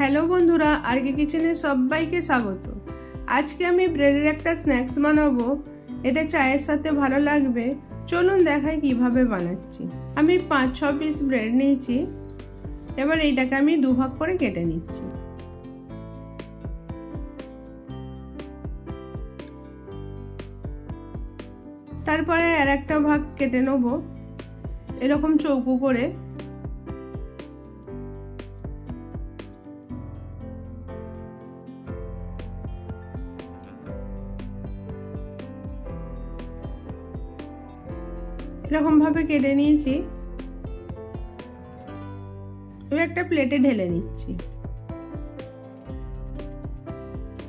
Hello বন্ধুরা আর আরকে কিচেনে সবাইকে স্বাগত। আজকে আমি ব্রেডের একটা স্ন্যাক্স বানাবো, এটা চায়ের সাথে ভালো লাগবে। চলুন দেখাই কীভাবে বানাচ্ছি। আমি পাঁচ, ছ পিস ব্রেড নিয়েছি, এবার এইটাকে আমি দু ভাগ করে কেটে নিচ্ছি। তারপরে আর একটা ভাগ কেটে নেব, এরকম চৌকো করে। এরকমভাবে কেটে নিয়েছি। এবার একটা প্লেটে ঢেলে নিচ্ছি।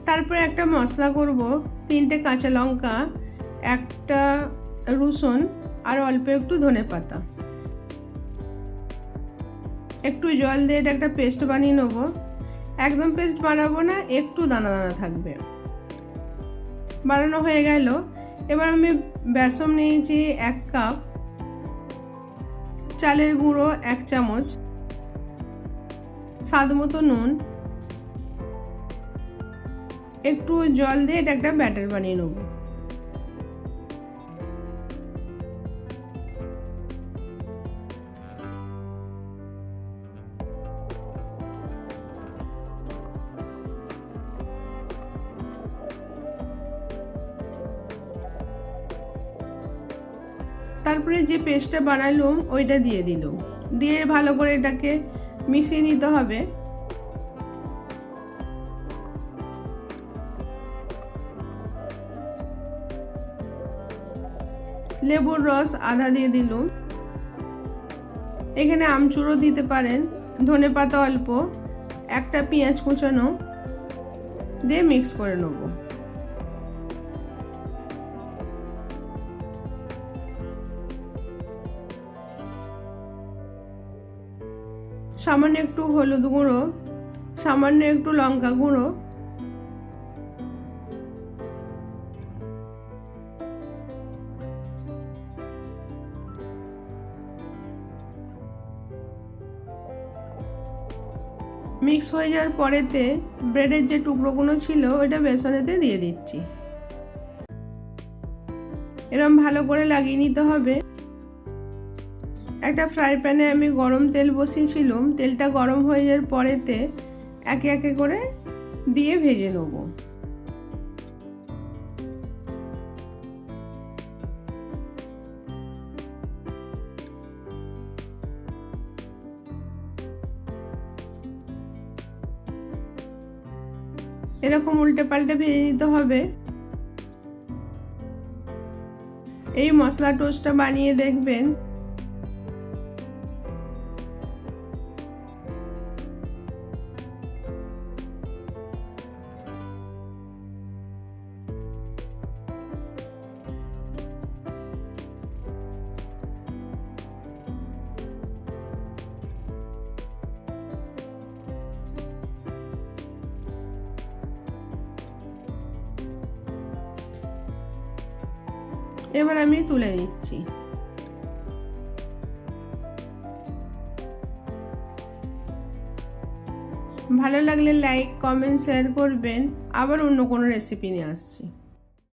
তারপরে একটা মশলা করব, তিনটে কাঁচা লঙ্কা, একটা রসুন, আর অল্প একটু ধনে পাতা। একটু জল দিয়ে এটা একটা পেস্ট বানিয়ে নেব। একদম পেস্ট বানাবো না, একটু দানা দানা থাকবে। বানানো হয়ে গেল। এবার আমি বেসম নিয়েছি এক কাপ চালের গুঁড়ো এক চামচ স্বাদ মতো নুন, একটু জল দিয়ে এটা একটা ব্যাটার বানিয়ে নেব। তারপরে যে পেস্টটা বানালুম, ওইটা দিয়ে দিলুম। দিয়ে ভালো করে এটাকে মিশিয়ে নিতে হবে। লেবুর রস আধা দিয়ে দিলুম। এখানে আমচুরও দিতে পারেন ধনে পাতা অল্প, একটা পেঁয়াজ কুচানো, দিয়ে মিক্স করে নেব। সামান্য একটু হলুদ গুঁড়ো, সামান্য একটু লঙ্কা গুঁড়ো। মিক্স হয়ে যাওয়ার পরেতে ব্রেডের যে টুকরোগুলো ছিল, ওইটা বেসনেতে দিয়ে দিচ্ছি। এরম ভালো করে লাগিয়ে নিতে হবে। একটা ফ্রাই প্যানে আমি গরম তেল বসিয়েছিলাম, তেলটা গরম হয়ে যাওয়ার পরেতে একে একে করে দিয়ে ভেজে নেব। এরকম উল্টে পাল্টে ভেজে নিতে হবে। এই মশলা টোস্টটা বানিয়ে দেখবেন। এবার আমি তুলে দিচ্ছি ভালো লাগলে লাইক কমেন্ট শেয়ার করবেন। আবার অন্য কোনো রেসিপি নিয়ে আসছি।